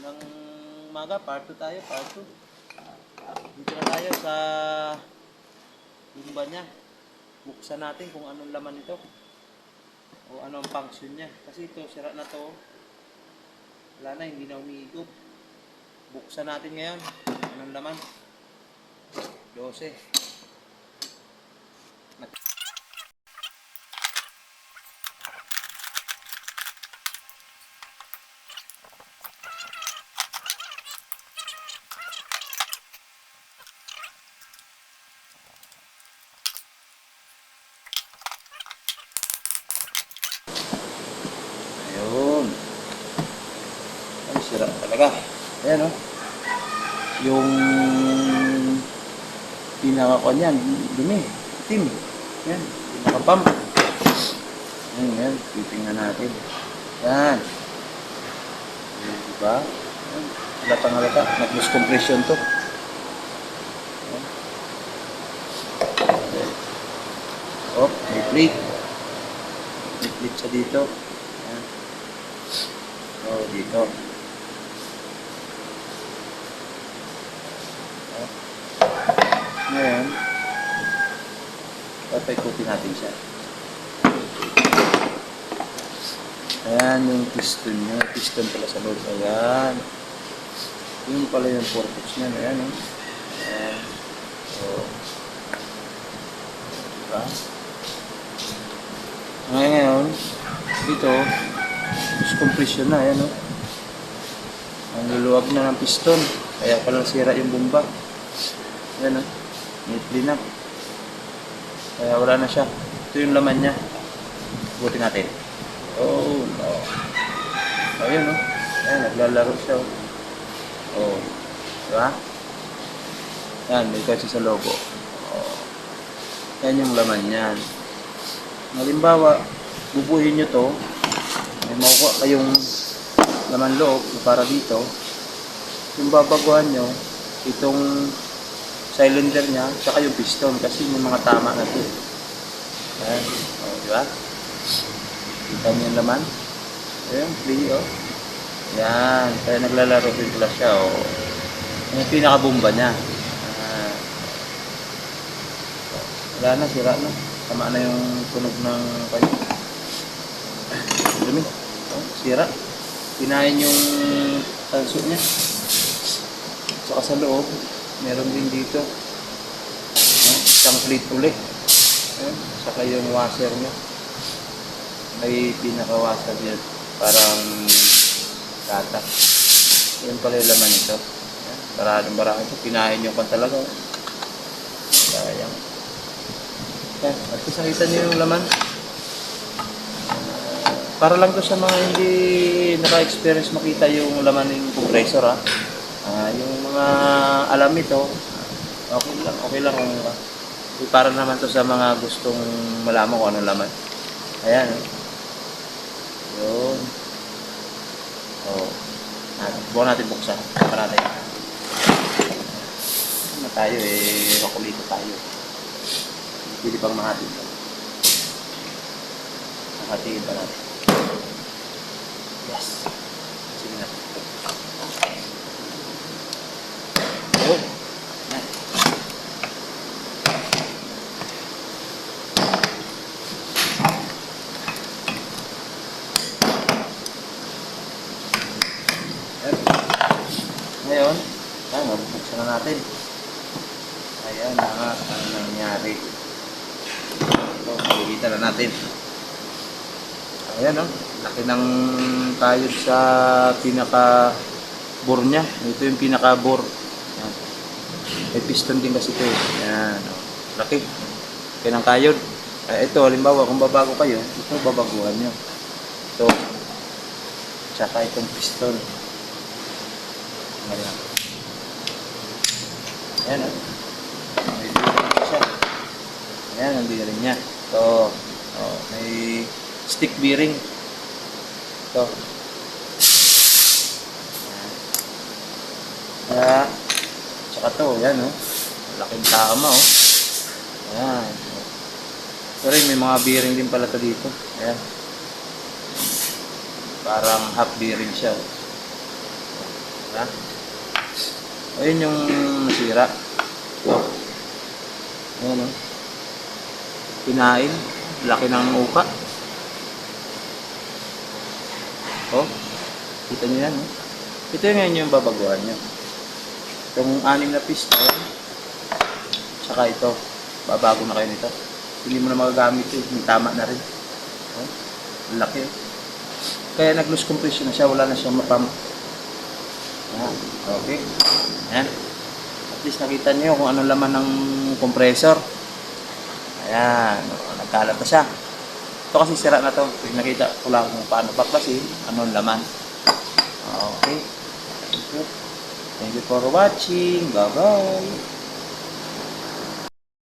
Ng umaga, part 2 tayo, part 2. Dito na tayo sa lumba niya. Buksan natin kung anong laman nito. O anong function niya. Kasi ito, sira na to. Wala na, hindi na umiikot. Buksan natin ngayon. Anong laman? 12. Ayun. Sira talaga. Ayan, oh. Yung pinaka niyan, dumi, itim. Yan, pinaka-pump. Ayan, yan. Titingnan natin. Yan. Ayan, diba? Ayan. Halatang halata. Nag-lose compression to. Ayan. Ayan. Oh, may plate. May plate siya dito. Ayan. Oh, dito. Oh. Ngayon, papaikutin natin siya. Ayan yung piston niya. Piston pala sa loob. Ayan. Yun pala yung purpose niya. Ayan eh. Ayan. So, diba? Ngayon, dito, is compression na. Ayan oh. Ang luluwag na ng piston. Kaya pala sira yung bomba. Ayan oh. Neatly na. Kaya wala na siya. Ito yung laman niya. Buti natin. Oh, no. Ayun, oh. Ayan, naglalaro siya, oh. Oh. Diba? Yan, may kasi sa logo. Oh. Yan yung laman niyan. Halimbawa, bubuhin nyo to. May makuha kayong laman loob para dito. Yung babaguhan nyo, itong cylinder niya, tsaka yung piston kasi may mga tama na to. Ayan. Oh, di ba? Kita niyo yung laman? Ayan, free, oh. Yan. Kaya naglalaro din pala siya, oh. Yan yung pinakabomba niya. Ah. Wala na, sira na. Tama na yung tunog ng kanya. Dumi. Oh, sira. Pinain yung tanso niya. Saka sa loob, meron din dito. Oh, isang plate. Ayan, saka yung washer niya. May pinaka-washer yan. Parang kata. Yan pala yung laman nito. Ayan, Baradong barado ito. Pinain yung kan talaga. Sayang. Ayan, at least niyo yung laman. Para lang to sa mga hindi naka-experience makita yung laman ng compressor ha. Ah, yung mga alam ito, okay lang, okay lang kung uh, para naman to sa mga gustong malaman kung anong laman. Ayan. oh. Yun. Oh. Ah, buwan natin buksan. Para natin. Ano tayo eh, makulito tayo. Pwede pang mahatid pa. Mahatiin pa natin. Yes. Sige na. Yun. Yan. Yan. Ngayon, yan, mabubuksan na natin. Ayan na nga ang nangyari. Ito, makikita na natin. Ayan o, laki ng kayod sa pinaka bore niya. Ito yung pinaka bore. Ayan. May piston din kasi ito eh. Ayan o, laki. Laki ng kayod. Eh, ito, halimbawa, kung babago kayo, ito babaguhan nyo. Ito. Tsaka itong piston. Ayan. Ayan o. May bearing siya. Ayan ang bearing niya. Ito. Oh, may stick bearing. Ito. Kaya, tsaka to, yan oh. Laking tama oh. Ayan. Pero may mga bearing din pala to dito. Ayan. Parang half bearing siya. oh. Diba? Ayun yung nasira. Ayan oh. Pinain. Laki ng uka. Oh. Kita niyo yan, oh. Ito yung ngayon yung babaguhan nyo. Itong anim na piston, saka ito, babago na kayo nito. Hindi mo na magagamit ito, may tama na rin. Oh, laki. oh. Kaya nag-loose compression na siya, wala na siyang mapam. Yan, okay. Yan. At least nakita niyo kung ano laman ng compressor. Ayan, nagkalat na siya. Ito kasi sira na to. Nakita ko lang kung paano baklasin, anong laman. Okay. Thank you. Thank you for watching. Bye-bye.